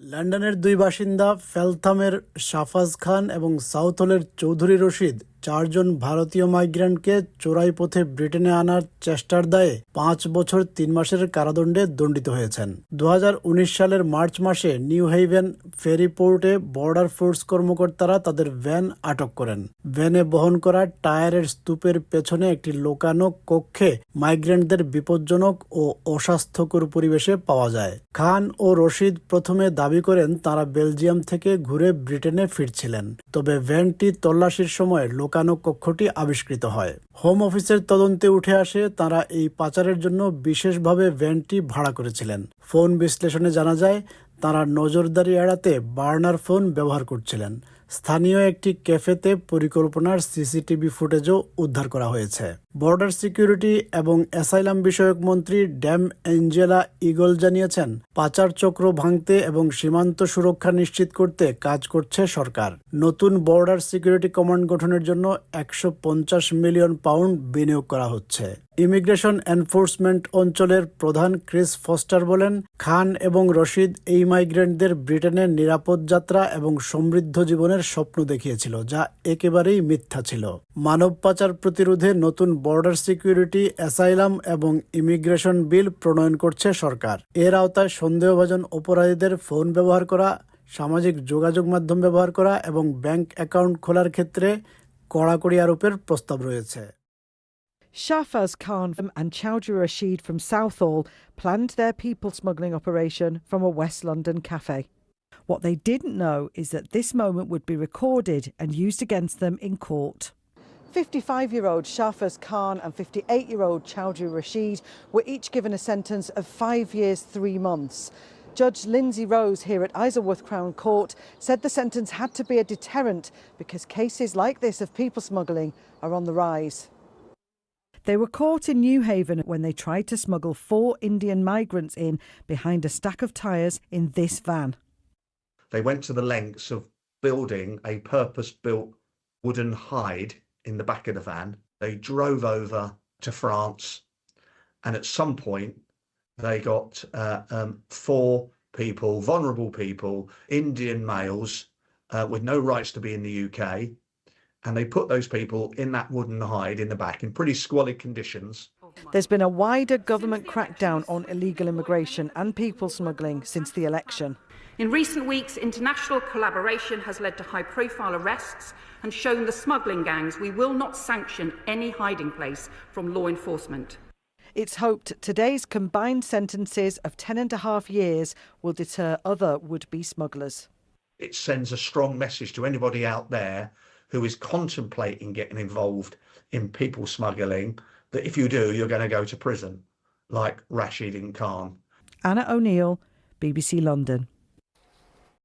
লন্ডনের দুই বাসিন্দা ফেলথামের শাফাজ খান এবং সাউথলের চৌধুরী রশিদ চারজন ভারতীয় মাইগ্রেন্টকে চোরাই পথে ব্রিটেনে আনার চেষ্টার দায়ে পাঁচ বছর তিন মাসের কারাদণ্ডে দণ্ডিত হয়েছেন। দু সালের মার্চ মাসে নিউ হেইভেন ফেরি পোর্টে বর্ডার ফোর্স কর্মকর্তারা তাদের ভ্যান আটক করেন। ভ্যানে বহন করা টায়ারের স্তূপের পেছনে একটি লোকানো কক্ষে মাইগ্রেন্টদের বিপজ্জনক ও অস্বাস্থ্যকর পরিবেশে পাওয়া যায়। খান ও রশিদ প্রথমে দাবি করেন, তারা বেলজিয়াম থেকে ঘুরে ব্রিটেনে ফিরছিলেন। তবে ভ্যানটি তল্লাশির সময় লোকানো কক্ষটি আবিষ্কৃত হয়। হোম অফিসের তদন্তে উঠে আসে তারা এই পাচারের জন্য বিশেষভাবে ভ্যানটি ভাড়া করেছিলেন। ফোন বিশ্লেষণে জানা যায়, তারা নজরদারি এড়াতে বার্নার ফোন ব্যবহার করছিলেন। স্থানীয় একটি ক্যাফেতে পরিকল্পনার সিসিটিভি ফুটেজও উদ্ধার করা হয়েছে। বর্ডার সিকিউরিটি এবং অ্যাসাইলাম বিষয়ক মন্ত্রী ড্যাম এঞ্জেলা ইগল জানিয়েছেন, পাচার চক্র ভাঙতে এবং সীমান্ত সুরক্ষা নিশ্চিত করতে কাজ করছে সরকার। নতুন বর্ডার সিকিউরিটি কমান্ড গঠনের জন্য একশো পঞ্চাশ মিলিয়ন পাউন্ড বিনিয়োগ করা হচ্ছে। ইমিগ্রেশন এনফোর্সমেন্ট অঞ্চলের প্রধান ক্রিস ফস্টার বলেন, খান এবং রশিদ এই মাইগ্রেন্টদের ব্রিটেনের নিরাপদ যাত্রা এবং সমৃদ্ধ জীবনের স্বপ্ন দেখিয়েছিল, যা একেবারেই মিথ্যা ছিল। মানব পাচার প্রতিরোধে নতুন বর্ডার সিকিউরিটি, অ্যাসাইলাম এবং ইমিগ্রেশন বিল প্রণয়ন করছে সরকার। এর আওতায় সন্দেহভাজন অপরাধীদের ফোন ব্যবহার করা, সামাজিক যোগাযোগ মাধ্যম ব্যবহার করা এবং ব্যাংক অ্যাকাউন্ট খোলার ক্ষেত্রে কড়াকড়ি আরোপের প্রস্তাব রয়েছে। Shahfaz Khan and Chowdhury Rashid from Southall planned their people smuggling operation from a West London cafe. What they didn't know is that this moment would be recorded and used against them in court. 55 year old Shahfaz Khan and 58 year old Chowdhury Rashid were each given a sentence of five years, three months. Judge Lindsay Rose here at Isleworth Crown Court said the sentence had to be a deterrent because cases like this of people smuggling are on the rise. They were caught in New Haven when they tried to smuggle four Indian migrants in behind a stack of tyres in this van. They went to the lengths of building a purpose built wooden hide in the back of the van. They drove over to France, and at some point, they got uh, um, four people, vulnerable people, Indian males uh, with no rights to be in the UK. And they put those people in that wooden hide in the back in pretty squalid conditions. There's been a wider government crackdown on illegal immigration and people smuggling since the election. In recent weeks, international collaboration has led to high profile arrests and shown the smuggling gangs we will not sanction any hiding place from law enforcement. It's hoped today's combined sentences of 10 and a half years will deter other would be smugglers. It sends a strong message to anybody out there who is contemplating getting involved in people smuggling that if you do, you're going to go to prison, like Rashid and Khan. Anna O'Neill, BBC London.